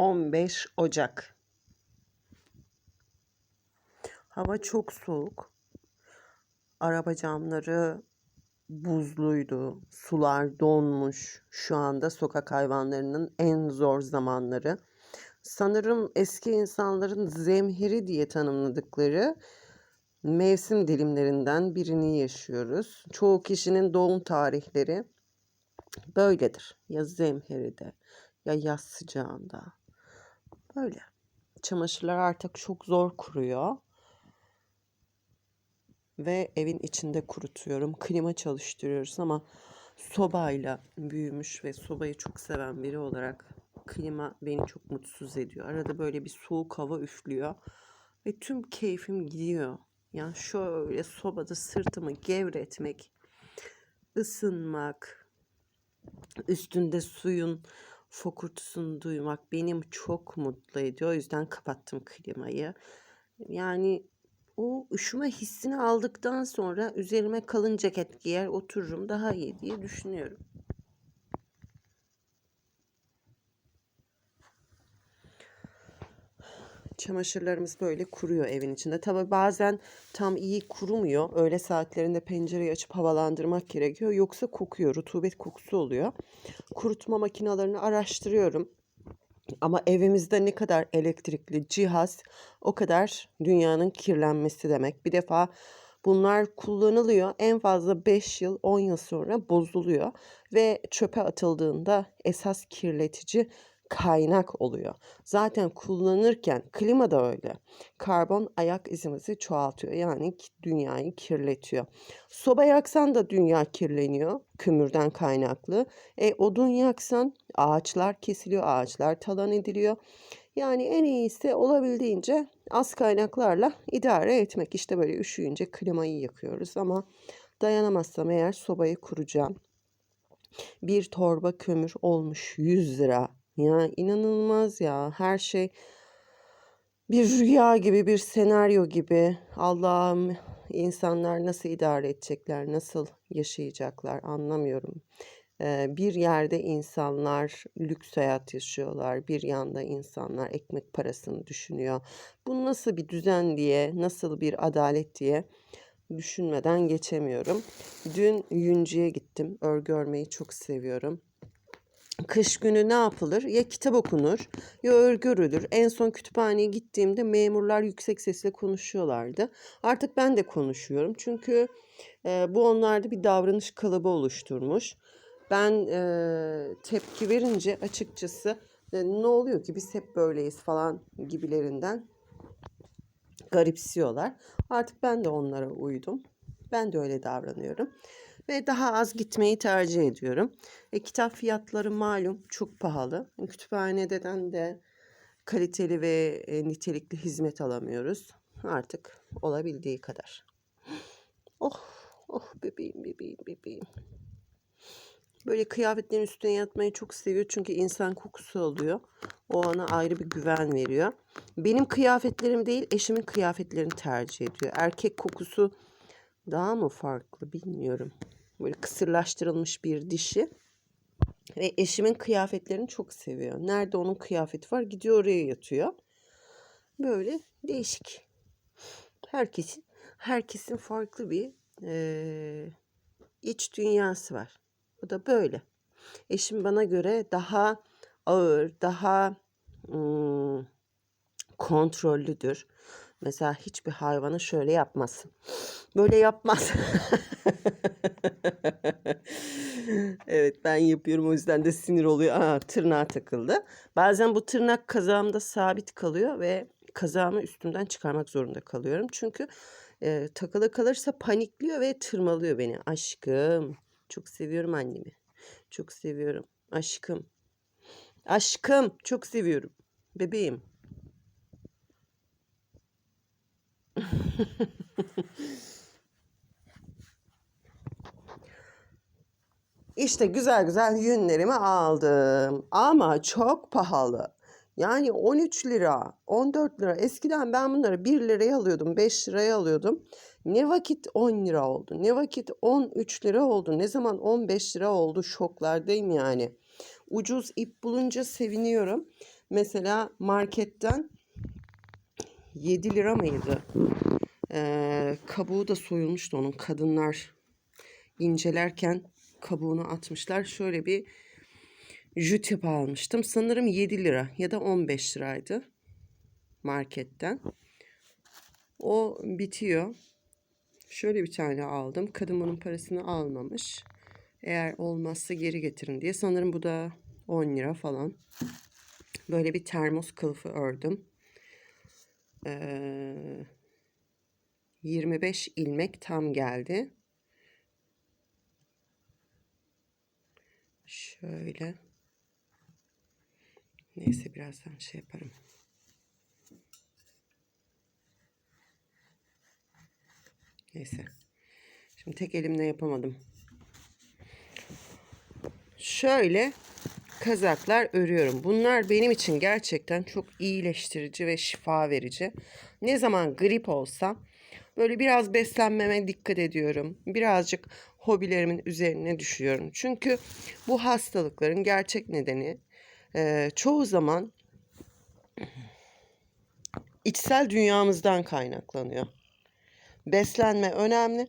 15 Ocak. Hava çok soğuk. Araba camları buzluydu. Sular donmuş. Şu anda sokak hayvanlarının en zor zamanları. Sanırım eski insanların zemheri diye tanımladıkları mevsim dilimlerinden birini yaşıyoruz. Çoğu kişinin doğum tarihleri böyledir. Ya zemheride ya yaz sıcağında. Böyle. Çamaşırlar artık çok zor kuruyor. Ve evin içinde kurutuyorum. Klima çalıştırıyoruz ama sobayla büyümüş ve sobayı çok seven biri olarak klima beni çok mutsuz ediyor. Arada böyle bir soğuk hava üflüyor ve tüm keyfim gidiyor. Yani şöyle sobada sırtımı gevretmek, ısınmak, üstünde suyun fokurtusunu duymak benim çok mutlu ediyor. O yüzden kapattım klimayı. Yani o üşüme hissini aldıktan sonra üzerime kalın ceket giyer otururum daha iyi diye düşünüyorum. Çamaşırlarımız böyle kuruyor evin içinde. Tabi bazen tam iyi kurumuyor. Öğle saatlerinde pencereyi açıp havalandırmak gerekiyor. Yoksa kokuyor. Rutubet kokusu oluyor. Kurutma makinalarını araştırıyorum. Ama evimizde ne kadar elektrikli cihaz o kadar dünyanın kirlenmesi demek. Bir defa bunlar kullanılıyor. En fazla 5 yıl 10 yıl sonra bozuluyor ve çöpe atıldığında esas kirletici kaynak oluyor. Zaten kullanırken klima da öyle. Karbon ayak izimizi çoğaltıyor. Yani dünyayı kirletiyor. Soba yaksan da dünya kirleniyor kömürden kaynaklı. E odun yaksan ağaçlar kesiliyor, ağaçlar talan ediliyor. Yani en iyisi olabildiğince az kaynaklarla idare etmek. İşte böyle üşüyünce klimayı yakıyoruz ama dayanamazsam eğer sobayı kuracağım. Bir torba kömür olmuş 100 lira. Ya inanılmaz ya. Her şey bir rüya gibi, bir senaryo gibi. Allah'ım insanlar nasıl idare edecekler, nasıl yaşayacaklar anlamıyorum. Bir yerde insanlar lüks hayat yaşıyorlar, bir yanda insanlar ekmek parasını düşünüyor. Bu nasıl bir düzen diye, nasıl bir adalet diye düşünmeden geçemiyorum. Dün Yüncü'ye gittim. Örgü örmeyi çok seviyorum kış günü ne yapılır? Ya kitap okunur ya örgü örülür. En son kütüphaneye gittiğimde memurlar yüksek sesle konuşuyorlardı. Artık ben de konuşuyorum. Çünkü e, bu onlarda bir davranış kalıbı oluşturmuş. Ben e, tepki verince açıkçası e, ne oluyor ki biz hep böyleyiz falan gibilerinden garipsiyorlar. Artık ben de onlara uydum. Ben de öyle davranıyorum ve daha az gitmeyi tercih ediyorum. E, kitap fiyatları malum çok pahalı. Kütüphaneden de kaliteli ve e, nitelikli hizmet alamıyoruz. Artık olabildiği kadar. Oh, oh bebeğim, bebeğim, bebeğim. Böyle kıyafetlerin üstüne yatmayı çok seviyor çünkü insan kokusu alıyor. O ona ayrı bir güven veriyor. Benim kıyafetlerim değil, eşimin kıyafetlerini tercih ediyor. Erkek kokusu daha mı farklı bilmiyorum. Böyle kısırlaştırılmış bir dişi. Ve eşimin kıyafetlerini çok seviyor. Nerede onun kıyafeti var gidiyor oraya yatıyor. Böyle değişik. Herkesin herkesin farklı bir e, iç dünyası var. Bu da böyle. Eşim bana göre daha ağır, daha ım, kontrollüdür. Mesela hiçbir hayvanı şöyle yapmaz. Böyle yapmaz. evet ben yapıyorum o yüzden de sinir oluyor. Aa, tırnağa takıldı. Bazen bu tırnak kazağımda sabit kalıyor ve kazağımı üstümden çıkarmak zorunda kalıyorum. Çünkü e, takılı kalırsa panikliyor ve tırmalıyor beni. Aşkım. Çok seviyorum annemi. Çok seviyorum. Aşkım. Aşkım. Çok seviyorum. Bebeğim. İşte güzel güzel yünlerimi aldım. Ama çok pahalı. Yani 13 lira, 14 lira. Eskiden ben bunları 1 liraya alıyordum, 5 liraya alıyordum. Ne vakit 10 lira oldu, ne vakit 13 lira oldu, ne zaman 15 lira oldu şoklardayım yani. Ucuz ip bulunca seviniyorum. Mesela marketten 7 lira mıydı? Ee, kabuğu da soyulmuştu onun. Kadınlar incelerken kabuğunu atmışlar. Şöyle bir jütep almıştım. Sanırım 7 lira ya da 15 liraydı marketten. O bitiyor. Şöyle bir tane aldım. Kadın bunun parasını almamış. Eğer olmazsa geri getirin diye. Sanırım bu da 10 lira falan. Böyle bir termos kılıfı ördüm. Ee, 25 ilmek tam geldi. Şöyle. Neyse birazdan şey yaparım. Neyse. Şimdi tek elimle yapamadım. Şöyle kazaklar örüyorum. Bunlar benim için gerçekten çok iyileştirici ve şifa verici. Ne zaman grip olsam böyle biraz beslenmeme dikkat ediyorum. Birazcık hobilerimin üzerine düşüyorum. Çünkü bu hastalıkların gerçek nedeni e, çoğu zaman içsel dünyamızdan kaynaklanıyor. Beslenme önemli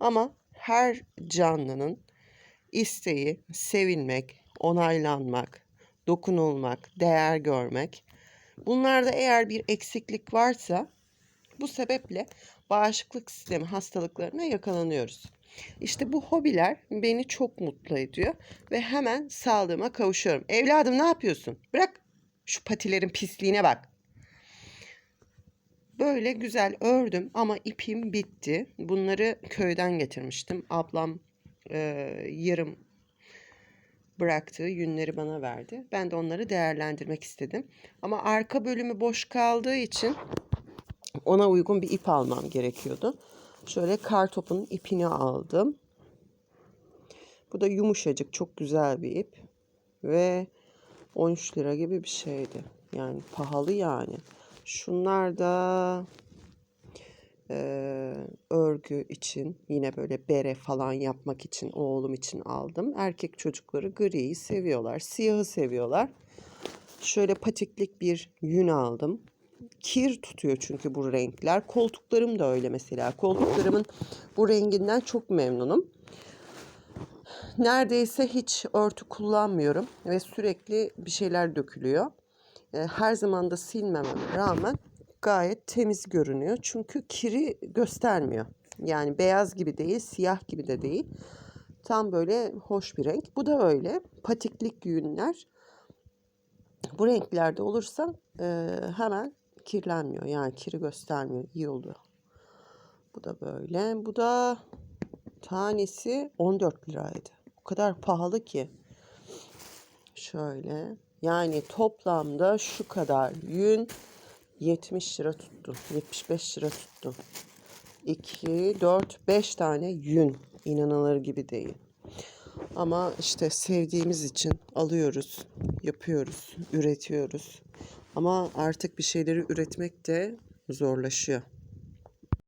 ama her canlının isteği sevilmek, onaylanmak, dokunulmak, değer görmek. Bunlarda eğer bir eksiklik varsa bu sebeple bağışıklık sistemi hastalıklarına yakalanıyoruz. İşte bu hobiler beni çok mutlu ediyor ve hemen sağlığıma kavuşuyorum. Evladım ne yapıyorsun? Bırak şu patilerin pisliğine bak. Böyle güzel ördüm ama ipim bitti. Bunları köyden getirmiştim. Ablam e, yarım bıraktığı yünleri bana verdi. Ben de onları değerlendirmek istedim. Ama arka bölümü boş kaldığı için ona uygun bir ip almam gerekiyordu. Şöyle kar topunun ipini aldım. Bu da yumuşacık, çok güzel bir ip. Ve 13 lira gibi bir şeydi. Yani pahalı yani. Şunlar da e, örgü için yine böyle bere falan yapmak için oğlum için aldım. Erkek çocukları griyi seviyorlar, siyahı seviyorlar. Şöyle patiklik bir yün aldım. Kir tutuyor çünkü bu renkler. Koltuklarım da öyle mesela. Koltuklarımın bu renginden çok memnunum. Neredeyse hiç örtü kullanmıyorum ve sürekli bir şeyler dökülüyor. Her zaman da silmememe rağmen gayet temiz görünüyor. Çünkü kiri göstermiyor. Yani beyaz gibi değil, siyah gibi de değil. Tam böyle hoş bir renk. Bu da öyle. Patiklik yünler. Bu renklerde olursa e, hemen kirlenmiyor. Yani kiri göstermiyor. İyi oluyor. Bu da böyle. Bu da tanesi 14 liraydı. O kadar pahalı ki. Şöyle. Yani toplamda şu kadar yün 70 lira tuttu. 75 lira tuttu. 2, 4, 5 tane yün. İnanılır gibi değil. Ama işte sevdiğimiz için alıyoruz, yapıyoruz, üretiyoruz. Ama artık bir şeyleri üretmek de zorlaşıyor.